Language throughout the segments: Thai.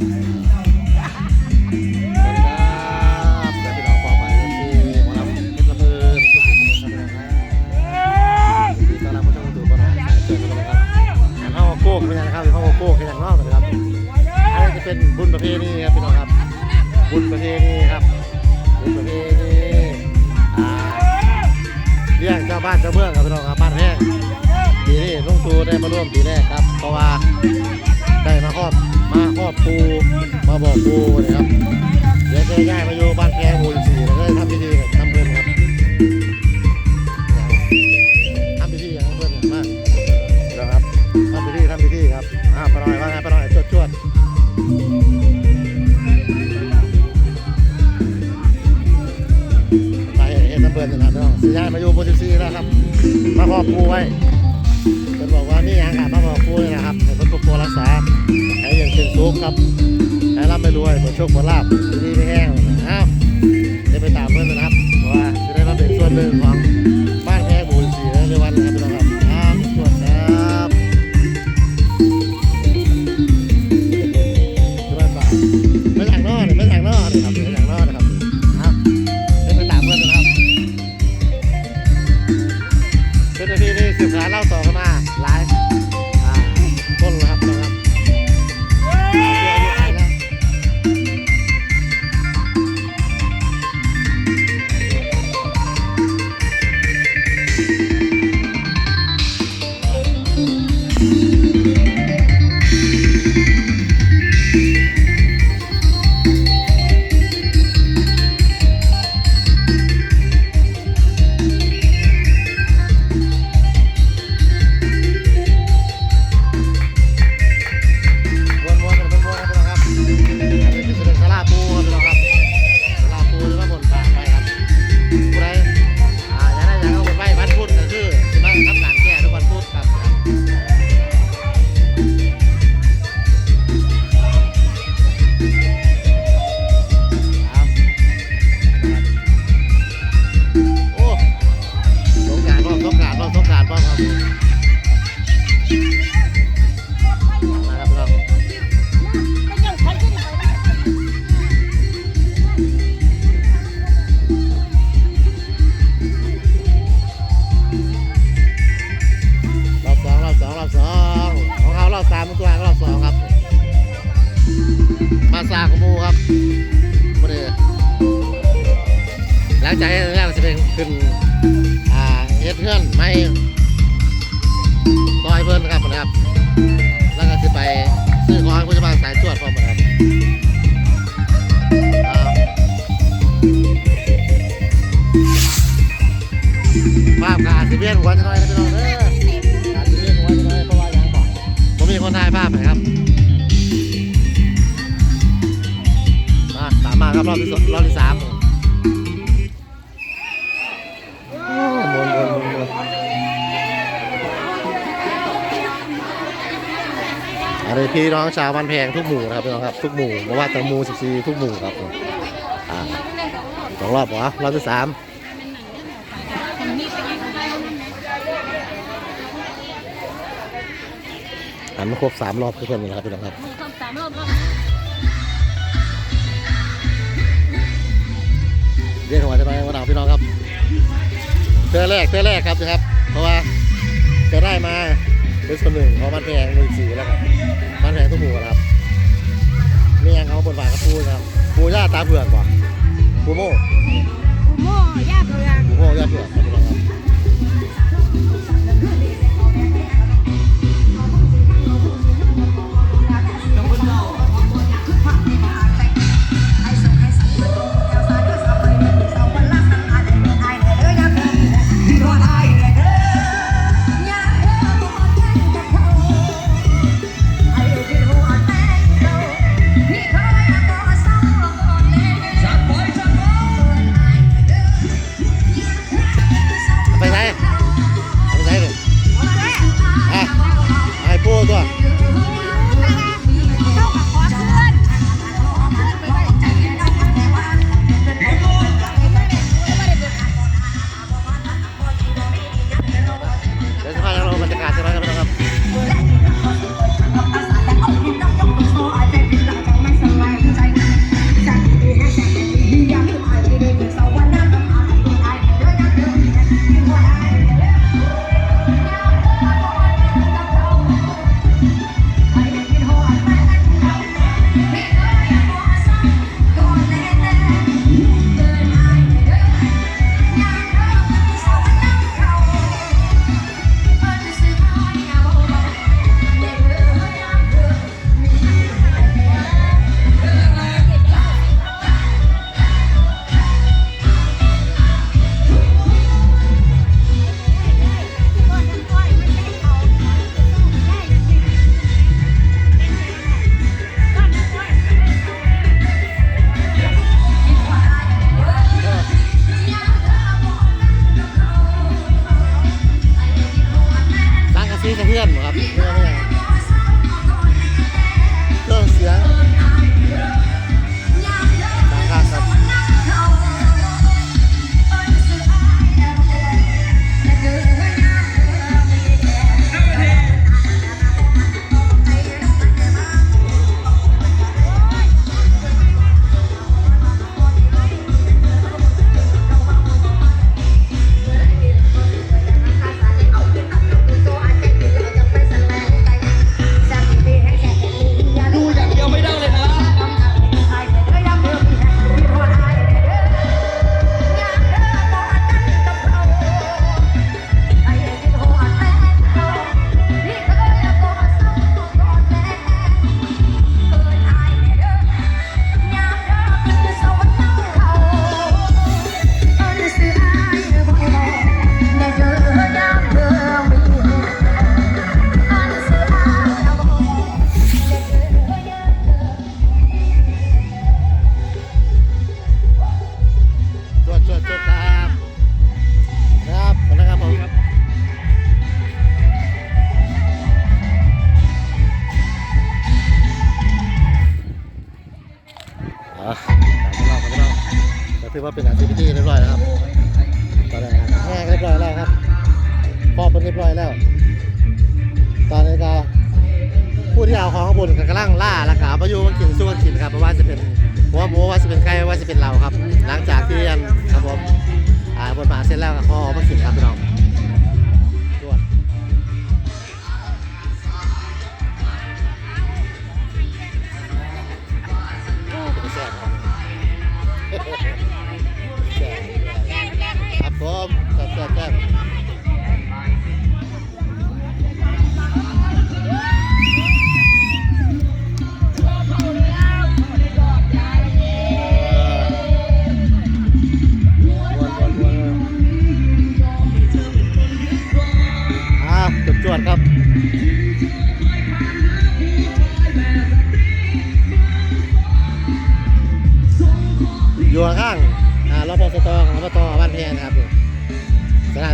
เพชรลำเพลินทุกคนทุกท่านนะครับยินดีต้อนรับผู้ชมสู่ปอหน่อยสายเชิญกันนะครับงานห้องโก้เป็นยังนะครับห้องโก้เป็นอย่างนอกนะครับอันนี้จะเป็นบุญประเพณีครับพี่น้องครับ บุญประเพณีครับ บุญประเพณีอ่าเลี้ยงเจ้าบ้านเจ้าเมืองครับพี่น้องครับบ้านแห้งปีนี้ลุงตูได้มาร่วมปีแรกครับ เพราะว่า ได้มาครอบมาครอบปูมาบอกปูนะครับเดี๋ยวจะย้ายมาอยู่บ้านแพงหมู่สี่แล้วก็ได้ทำพิธีกับ เป็นบอกว่านี่ยังอะมาบอกครูนี่นะครับให้คนปกปักรักษาให้อยังเป็นสุขครับให้ร่ำไปรวยเหมือนโชคเหมือนลาบดีไม่แห้งนะครับจะไปตามเพื่อนนะครับเพราะว่าจะได้รับเป็นส่วนหนึ่งของ มาซาขมูครับมาเลยหลังจากนี้แล้วจะเป็นขึ้นอ่าเฮ็ดเพื่อนไม่ซอยเพื่อนครับนะครับ แล้วก็จะไปซื้อของให้ผู้จะมสายตรวจพร้อมกันครับภาพการสิเบียนหัวจะน้อยนะพี่น้อง รอบที่สองรอบที่สามอ้หมุนหมุนหมุนหมุนอันนี้พี่น้องชาวบ้านแพงทุกหมู่นะครับพี่น้องครับทุกหมู่เพราะว่าต่หมู่สิบสี่ทุกหมู่ครับผมอ่าสองรอบเหรอรอบที่สามหันมาครบสามรอบเพื่อนๆนะครับพี่น้องครับสามรอบ เรียกหัวจะไปวันหลังพี่น้องครับเตือแรกเตือแรกครับนะครับ เพราะว่าจะได้มาเป็นส่วนหนึ่งของบ้านแพงมือสีแล้วครับมันแพงทุกหมู่ครับนี่ยังเขาบนฝากกับปูนะครับปูย่าตาเผือกกว่า เป็นอาชีพที่เรียบร้อยแล้วครับตอนนี้แห้งเรียบร้อยแล้วครับพอเป็นเรียบร้อยแล้ว ตอนนี้ก็ผู้ที่เอาของข้างบนกำลังล่าราคาประยุกต์กินสู้กันกินครับเพราะว่าจะเป็นวัวหมูว่าจะเป็นไก่ว่าจะเป็นเราครับ หลังจากที่ยันครับผมอ่าบนมาเสร็จแล้วก็ขอมากินครับพี่น้อง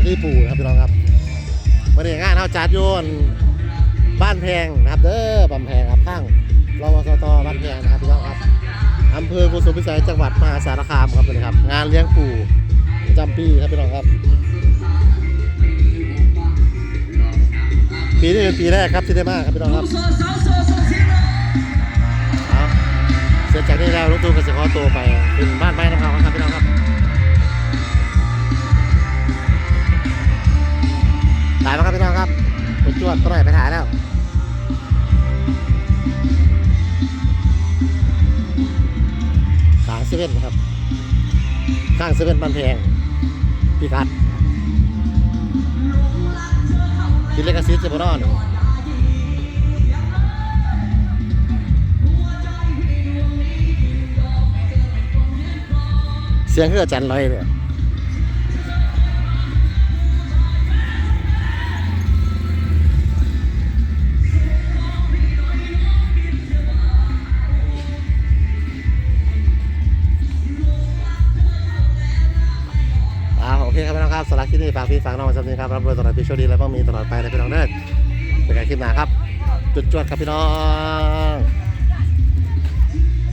ที่ปู่นะครับพี่น้องครับวันนี้งานเขาจัดโยนบ้านแพงนะครับเด้อบ้านแพงครับข้างรพสตบ้านแพงนะครับพี่น้องครับอำเภอกุสุมพิสัยจังหวัดมหาสารคามครับเลยครับ งานเลี้ยงปู่ประจำปีครับพี่น้องครับ ปีนี้เป็นปีแรกครับที่ได้มาครับพี่น้องครับเสร็จจากนี้แล้วลูกตูนก็จะขอตัวไปขึ้นบ้านไม้น้ำเขาครับพี่น้องครับ ไปจวดตัวไหนไปถ่ายแล้วขางเซเว่นครับ ข้างเซเว่นบ้านแพงพี่กัดกินเลกาซิสจบรอดเสียงเคืออาจารย์ลอยเลย ครับสลักที่นี่ฝากพี่ฝากน้องมาสักนี้ครับรับรวยตลอดปีโชคดีและก็มีตลอดไปนะพี่น้องเด้อเป็นการคลิปหนาครับจุดจวดครับพี่น้อง